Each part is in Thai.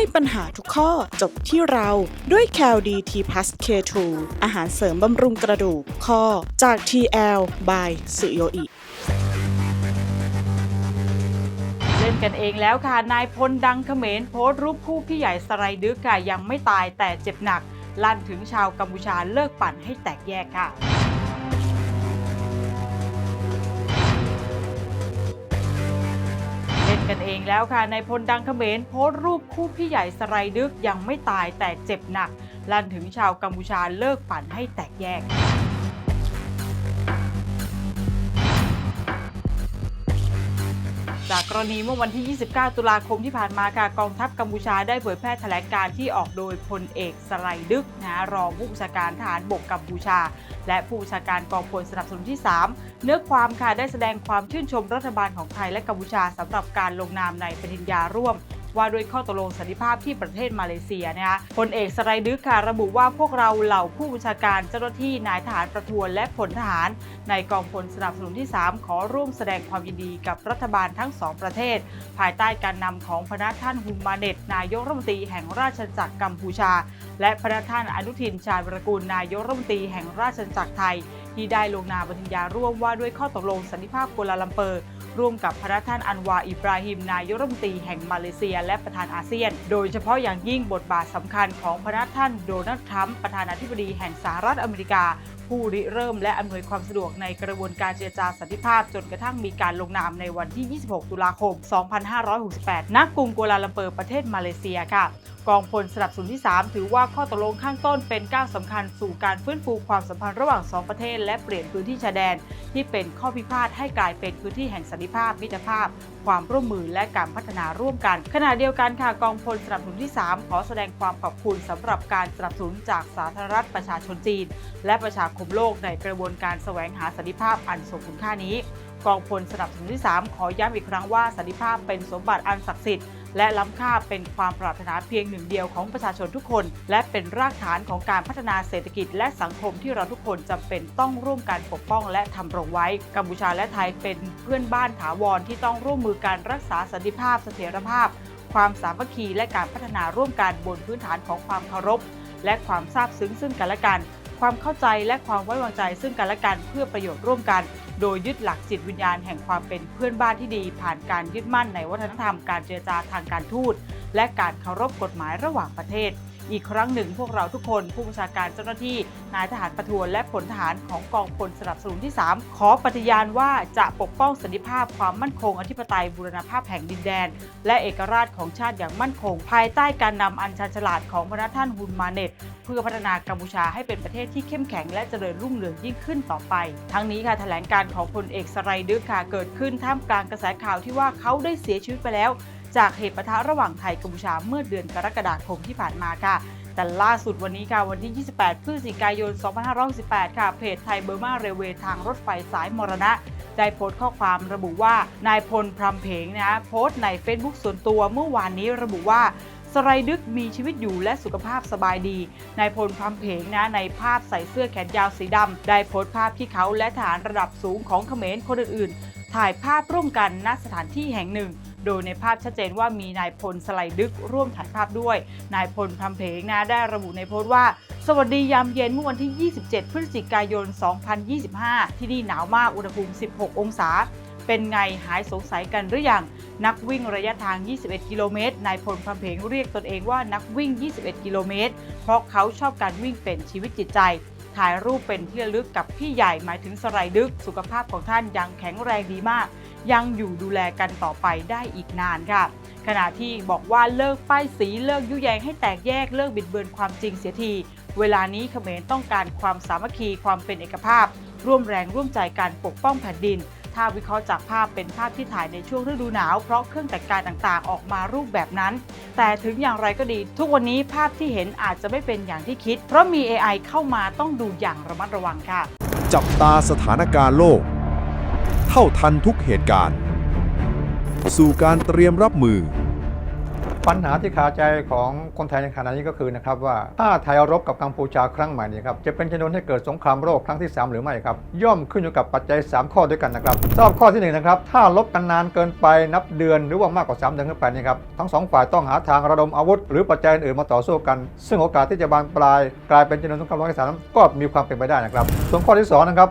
ให้ปัญหาทุกข้อจบที่เราด้วย c a l d t p l u s K2 อาหารเสริมบำรุงกระดูกข้อจาก TL by สุโยอิเล่นกันเองแล้วค่ะ นายพลดังเขมรโพสต์รูปคู่พี่ใหญ่สไลดึกค่ะยังไม่ตายแต่เจ็บหนัก ลั่นถึงชาวกัมพูชาเลิกปั่นให้แตกแยกค่ะ กันเองแล้วค่ะในพลดังเขมรโพสต์รูปคู่พี่ใหญ่สไลดึกยังไม่ตายแต่เจ็บหนัก ลั่นถึงชาวกัมพูชาเลิกฝันให้แตกแยก จากกรณีเมื่อวันที่ 29 ตุลาคมที่ผ่านมาค่ะกองทัพกัมพูชาได้เผยแพร่แถลงการที่ออกโดยพลเอกสไลดึกนะรองผู้บัญชาการทหารบกกัมพูชา และผู้บัญชาการกองพลสนับสนุนที่ 3 เนื้อความค่ะได้แสดงความชื่นชมรัฐบาลของไทยและกัมพูชาสำหรับการลงนามในปฏิญญาร่วม ว่าด้วยข้อตกลงสันติภาพที่ประเทศมาเลเซียนะคะพลเอกสไลดึกค่ะระบุว่าพวกเราเหล่าผู้บัญชาการเจ้าหน้าที่นายทหารประทวนและผลทหาร ในกองพลสนับสนุนที่ 3 ขอร่วมแสดงความยินดีกับรัฐบาลทั้งสองประเทศ ภายใต้การนำของพระท่านฮุมมาเนตนายกรัฐมนตรีแห่งราชจักรกัมพูชา และพระท่านอนุทินชาญวรกูลนายกรัฐมนตรีแห่งราชจักรไทย ที่ได้ลงนามปฏิญญาร่วมว่าด้วยข้อตกลงสันติภาพกัวลาลัมเปอร์ ร่วมกับพระท่านอันวาอิบราฮิมนายกรัฐมนตรีแห่งมาเลเซีย และประธานอาเซียน โดยเฉพาะอย่างยิ่งบทบาทสำคัญของพระท่านโดนัลด์ทรัมป์ประธานาธิบดีแห่งสหรัฐอเมริกา ผู้ริเริ่มและอำนวยความสะดวกในกระบวนการเจรจาสันติภาพจนกระทั่งมีการลงนามในวันที่ 26 ตุลาคม 2568 ณ กรุงกัวลาลัมเปอร์ประเทศมาเลเซียค่ะ กองพลสนับสนุนที่ 3 ถือว่าข้อตกลงข้างต้นเป็นก้าวสำคัญสู่การฟื้นฟูความสัมพันธ์ระหว่าง 2 ประเทศ และเปลี่ยนพื้นที่ชายแดน ที่เป็นข้อพิพาทให้กลายเป็นพื้นที่แห่งสันติภาพ มิตรภาพ ความร่วมมือและการพัฒนาร่วมกัน ขณะเดียวกันค่ะกองพลสนับสนุนที่ 3 ขอแสดงความขอบคุณสำหรับการสนับสนุนจากสาธารณรัฐประชาชนจีน และประชาคมโลกในกระบวนการแสวงหาสันติภาพอันทรงคุณค่านี้ กองพลสนับสนุนที่ 3 ขอย้ำอีกครั้งว่าสันติภาพเป็นสมบัติอันศักดิ์สิทธิ์ และล้ำค่าเป็นความปรารถนาเพียงหนึ่งเดียวของประชาชนทุกคน และเป็นรากฐานของการพัฒนาเศรษฐกิจ และสังคมที่เราทุกคนจำเป็นต้องร่วมกันปกป้อง และทำรงไว้ กัมพูชาและไทยเป็นเพื่อนบ้านถาวรที่ต้องร่วมมือการรักษาสันติภาพ เสถียรภาพ ความสามัคคีและการพัฒนาร่วมกันบนพื้นฐานของความเคารพและความซาบซึ้งซึ่งกันและกัน ความเข้าใจและความไว้วางใจซึ่งกันและกันเพื่อประโยชน์ร่วมกัน โดยยึดหลักจิตวิญญาณแห่งความเป็นเพื่อนบ้านที่ดี ผ่านการยึดมั่นในวัฒนธรรมการเจรจาทางการทูต และการเคารพกฎหมายระหว่างประเทศ อีกครั้งหนึ่งพวกเราทุกคนผู้บัญชาการเจ้าหน้าที่นายทหารประทวนและผลทหารของกองพลสนับสนุนที่ 3 ขอปฏิญาณว่าจะปกป้องสันติภาพความมั่นคงอธิปไตยบูรณภาพแห่งดินแดน และเอกราชของชาติอย่างมั่นคง ภายใต้การนำอันชันฉลาดของพระท่านฮุนมาเน็ต พื่อพัฒนากัมพูชาให้เป็นประเทศที่เข้มแข็งและเจริญรุ่งเรืองยิ่งขึ้นต่อไป ทั้งนี้ค่ะแถลงการของพลเอกสไรดึกค่ะเกิดขึ้นท่ามกลางกระแสข่าวที่ว่าเขาได้เสียชีวิตไปแล้ว จากเหตุปะทะระหว่างไทยกัมพูชาเมื่อเดือนกรกฎาคมที่ผ่านมาค่ะแต่ล่าสุดวันนี้ค่ะวันที่ 28 พฤศจิกายน 2568ค่ะเพจไทยเบอร์มาเรเวย์ทางรถไฟสายมรณะได้โพสต์ข้อความระบุว่านายพลพรำเพงนะโพสต์ใน Facebook ส่วนตัวเมื่อวานนี้ระบุว่า สไรดึกมีชีวิตอยู่และสุขภาพสบายดี นายพลพรำเพงนะในภาพใส่เสื้อแขนยาวสีดำได้โพสต์ภาพที่เขาและทหารระดับสูงของเขมรคนอื่นๆ ถ่ายภาพร่วมกันณสถานที่แห่งหนึ่ง โดยในภาพชัดเจนว่ามีนายพลสไลดึกร่วมถ่ายภาพด้วย นายพลพรำเพงนะได้ระบุในโพสต์ว่าสวัสดียามเย็นเมื่อวันที่ 27 พฤศจิกายน 2025 ที่นี่หนาวมาก อุณหภูมิ 16 องศา เป็นไงหายสงสัยกันหรือยัง นักวิ่งระยะทาง 21 กิโลเมตร นายพลพรำเพงเรียกตนเองว่านักวิ่ง 21 กิโลเมตร เพราะเขาชอบการวิ่งเป็นชีวิตจิตใจ ถ่ายรูปเป็นที่ระลึกกับพี่ใหญ่หมายถึงสไลดึก สุขภาพของท่านยังแข็งแรงดีมาก ยังอยู่ดูแลกันต่อไปได้อีกนานค่ะ ขณะที่บอกว่าเลิกป้ายสีเลิกยุแยงให้แตกแยกเลิกบิดเบือนความจริงเสียที เวลานี้เขมรต้องการความสามัคคีความเป็นเอกภาพ ร่วมแรงร่วมใจการปกป้องแผ่นดิน ถ้าวิเคราะห์จากภาพเป็นภาพที่ถ่ายในช่วงฤดูหนาวเพราะเครื่องแต่งกายต่างๆ ออกมารูปแบบนั้น แต่ถึงอย่างไรก็ดี ทุกวันนี้ภาพที่เห็นอาจจะไม่เป็นอย่างที่คิด เพราะมี AI เข้ามาต้องดูอย่างระมัดระวังค่ะ จับตาสถานการณ์โลก เท่าทันทุกเหตุการณ์ สู่การเตรียมรับมือ ปัญหาที่คาใจของคนไทยในขณะนี้ก็คือนะครับว่าถ้าไทยรบกับกัมพูชาครั้งใหม่นี้ครับจะเป็นชนวนให้เกิดสงครามโลกครั้งที่ 3 หรือไม่ครับ ย่อมขึ้นอยู่กับปัจจัย 3 ข้อด้วยกันนะครับสำหรับข้อที่หนึ่งนะครับถ้ารบกันนานเกินไปนับเดือนหรือว่ามากกว่า 3 เดือนขึ้นไปนี่ครับทั้งสองฝ่ายต้องหาทางระดมอาวุธ หรือปัจจัยอื่นมาต่อสู้กัน ซึ่งโอกาสที่จะบานปลาย กลายเป็นชนวนสงครามโลกที่สามก็มีความเป็นไปได้นะครับส่วนข้อที่สองนะครับ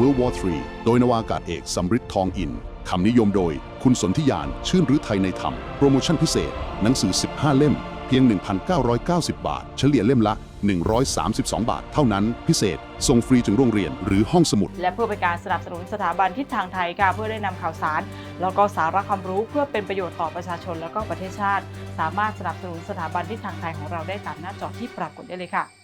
World War III โดยนวากาศเอกสำริดทองอิน คำนิยมโดยคุณสนธิยาน ชื่นรือไทยในธรรม โปรโมชั่นพิเศษ หนังสือ 15 เล่ม เพียง 1,990 บาท เฉลี่ยเล่มละ 132 บาท เท่านั้น พิเศษ ส่งฟรีถึงโรงเรียนหรือห้องสมุด และเพื่อเป็นการสนับสนุนสถาบันทิศทางไทยค่ะเพื่อได้นำข่าวสาร แล้วก็สาระความรู้เพื่อเป็นประโยชน์ต่อประชาชนแล้วก็ประเทศชาติ สามารถสนับสนุนสถาบันทิศทางไทยของเราได้ตามหน้าจอที่ปรากฏได้เลยค่ะ